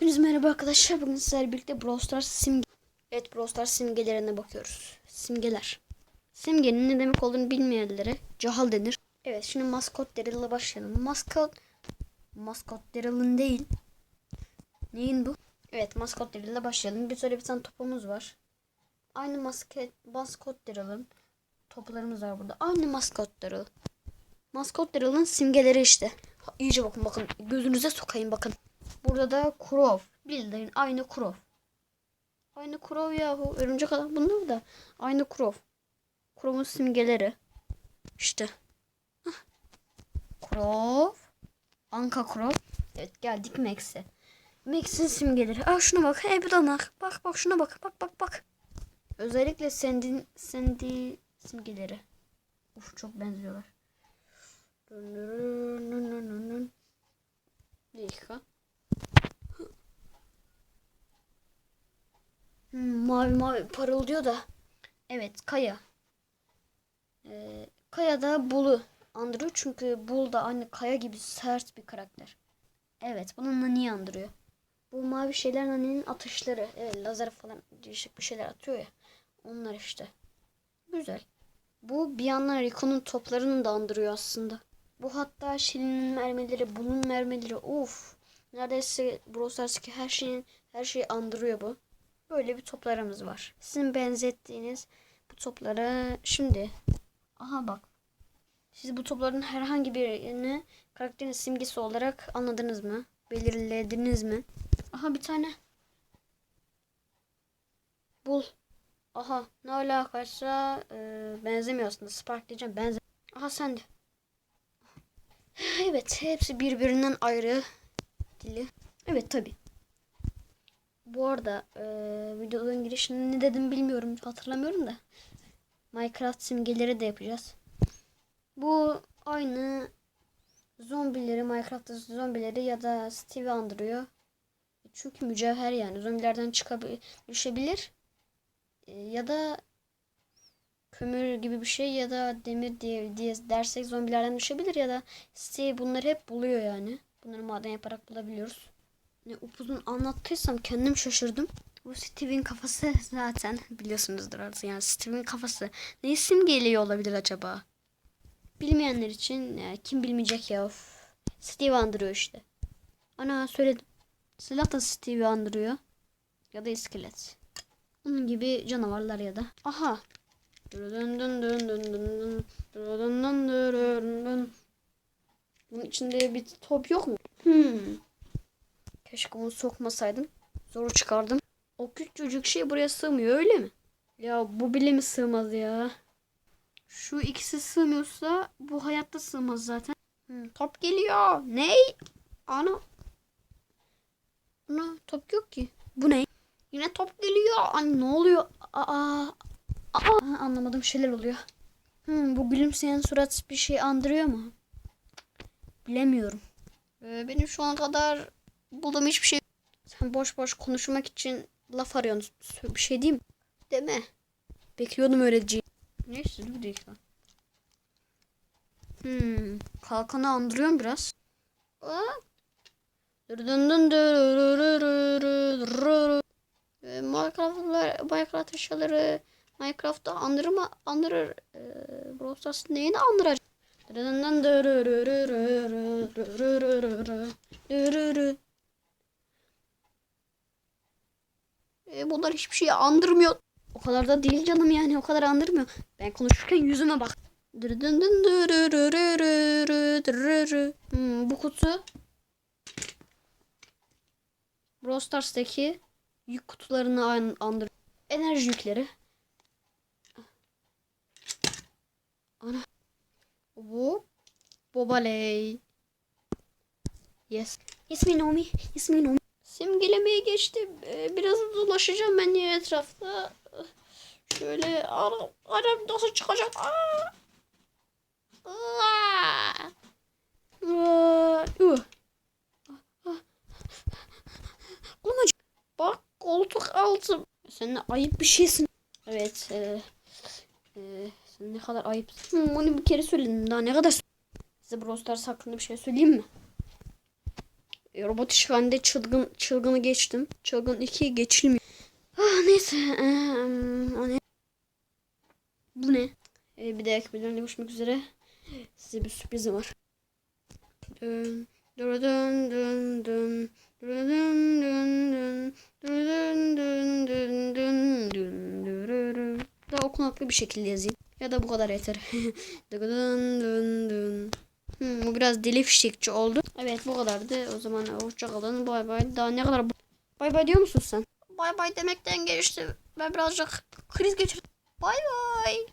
Hepiniz merhaba arkadaşlar. Bugün sizlerle birlikte Brawl Stars simge... Evet Brawl Stars simgelerine bakıyoruz. Simgeler. Simgenin ne demek olduğunu bilmeyenlere cahal denir. Evet şimdi maskot Daryl'la başlayalım. Maskot... Maskot Daryl'ın değil. Neyin bu? Evet maskot Daryl'la başlayalım. Bir sonra bir tane topumuz var. Aynı masket, maskot Daryl'ın toplarımız var burada. Aynı maskot Daryl. Maskot Daryl'ın simgeleri işte. Ha, iyice bakın bakın. Gözünüze sokayım bakın. Burada da Kurov. Bildiğin aynı Kurov. Aynı Kurov yahu. Örümcek adam bunlar da. Aynı Kurov. Kurov'un simgeleri. İşte. Hah. Kurov. Anka Kurov. Evet geldik Max'e. Max'in simgeleri. Aa şuna bak. Hey bir danak. Bak bak şuna bak. Bak bak bak. Özellikle Sandy, Sandy simgeleri. Uf çok benziyorlar. Bir dakika. Hmm, mavi mavi parıldıyor da. Evet Kaya. Ee, Kaya da Bul'u andırıyor çünkü Bul da aynı Kaya gibi sert bir karakter. Evet bunu Nani'yi andırıyor. Bu mavi şeyler Nani'nin atışları. Evet lazer falan değişik bir şeyler atıyor ya. Onlar işte. Güzel. Bu bir yandan Rico'nun toplarını da andırıyor aslında. Bu hatta Shelly'nin mermileri, bunun mermileri. Of. Neredeyse Brawl her şeyin her şeyi andırıyor bu. Böyle bir toplarımız var. Sizin benzettiğiniz bu toplara şimdi aha bak. Siz bu topların herhangi birini karakterin simgesi olarak anladınız mı? Belirlediniz mi? Aha bir tane. Bul. Aha ne alakaysa e, benzemiyor aslında. Spark diyeceğim benze. Aha sen de. Evet hepsi birbirinden ayrı dili. Evet tabi. Bu arada e, videonun girişinde ne dedim bilmiyorum hatırlamıyorum da. Minecraft simgeleri de yapacağız. Bu aynı zombileri Minecraft'ta zombileri ya da Steve andırıyor. Çünkü mücevher yani zombilerden düşebilir. E, ya da kömür gibi bir şey ya da demir diye, diye dersek zombilerden düşebilir ya da Steve bunları hep buluyor yani. Bunları maden yaparak bulabiliyoruz. Ne upuzun anlattıysam kendim şaşırdım. Bu Steve'in kafası zaten biliyorsunuzdur artık yani Steve'in kafası. Ne isim geliyor olabilir acaba? Bilmeyenler için ya, kim bilmeyecek ya. Of. Steve andırıyor işte. Ana söyledim. Silah da Steve'i andırıyor. Ya da iskelet. Onun gibi canavarlar ya da. Aha. Bunun içinde bir top yok mu? Hmm. Keşke onu sokmasaydım. Zoru çıkardım. O küçücük şey buraya sığmıyor öyle mi? Ya bu bile mi sığmaz ya? Şu ikisi sığmıyorsa bu hayatta sığmaz zaten. Hmm, top geliyor. Ney? Ana. Ana top yok ki. Bu ne? Yine top geliyor. Ay ne oluyor? Aa. Aa. Anlamadım şeyler oluyor. Hmm, bu gülümseyen surat bir şey andırıyor mu? Bilemiyorum. Ee, benim şu ana kadar bulduğum hiçbir şey. Sen boş boş konuşmak için laf arıyorsun. Bir şey diyeyim? Deme. Bekliyordum öğreticiyi. Neyse dur bir dakika. Hmm, kalkanı andırıyorum biraz. Aa. Ee, Minecraft'lar, Minecraft eşyaları Minecraft'ta andırır mı? Andırır. Ee, Brawl Stars'ın neyini andıracak? Ee, bunlar hiçbir şeyi andırmıyor. O kadar da değil canım yani o kadar andırmıyor. Ben konuşurken yüzüme bak. Hmm, bu kutu Brawl yük kutularını an- andır. Enerji yükleri. Ana. Bu Bobaley. Yes. Yes me know me. Yes me know. Simgelemeye geçtim. Ee, biraz dolaşacağım ben ya etrafta. Şöyle ara, ara nasıl çıkacak? Aa! Aa! Aa! Uh. Bak koltuk altım. Sen de ayıp bir şeysin. Evet. E, e, sen ne kadar ayıp. Hmm, onu bir kere söyledim. Daha ne kadar Size Brawl Stars hakkında bir şey söyleyeyim mi? E, Robot işgalinde çılgın çılgını geçtim. Çılgın 2'yi geçilmiyor. Ah neyse. eee, o ne? Bu ne? E, bir dahaki videoda görüşmek üzere. Size bir sürprizim var. Dön. Dön, dön, dön, dön. Dön, dön, dön, dön, dön, dön, dön. Daha okunaklı bir şekilde yazayım. Ya da bu kadar yeter. Dön, dön, dön. Hmm, bu biraz deli fişekçi oldu. Evet bu kadardı. O zaman hoşçakalın. Bay bay. Daha ne kadar bay bay diyor musun sen? Bay bay demekten geçti. Ben birazcık kriz geçirdim. Bay bay.